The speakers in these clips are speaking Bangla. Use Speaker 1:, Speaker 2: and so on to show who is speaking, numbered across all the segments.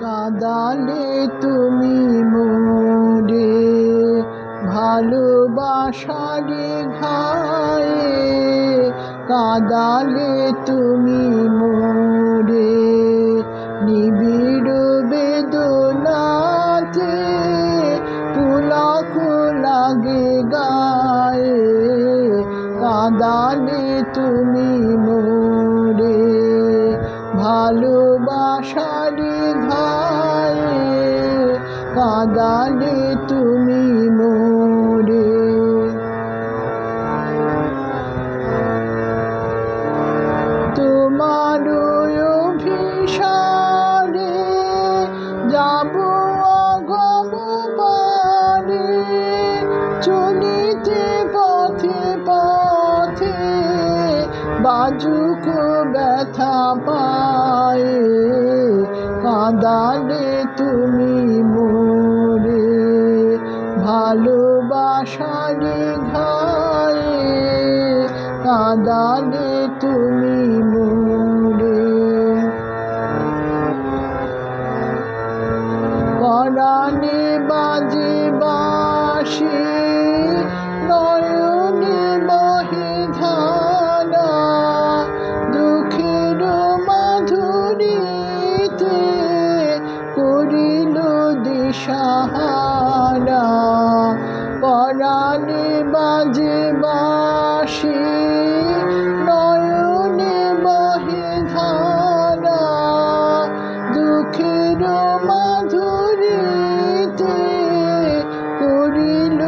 Speaker 1: কাদালে তুমি মোরে, ভালোবাসারে ঘায়ে। কাদালে তুমি মোরে, নিবিড় বেদনাতে পুলক লাগে গায়ে। কাদালে তুমি মোরে, ভালোবাসারে কাদালে তুমি মোরে। তোমার অভিসারে যাব অগমবারে চলিতে পথে পথে বাজুক ব্যথা পায়ে। কাঁদালে তুমি মোরে ভালোবাসারে ঘায়ে কাঁদালে তুমি দিশাহারা পরাণে বাজে বাসি নয়নে বহে ধারা দুঃখের মাধুরীতে করিল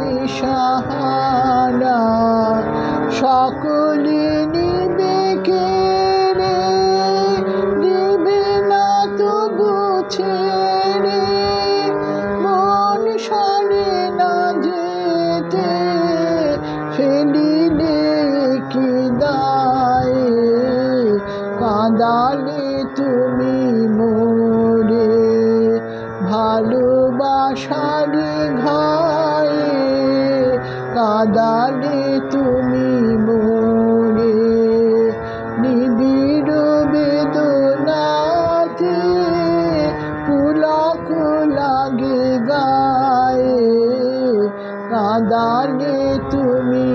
Speaker 1: দিশাহারা সকলে নিবে কাঁদালে তুমি মোরে ভালোবাসারে ঘায়ে, কাঁদালে তুমি মোরে নিবিড় বেদনাতে পুলক লাগে গায়ে, কাঁদালে তুমি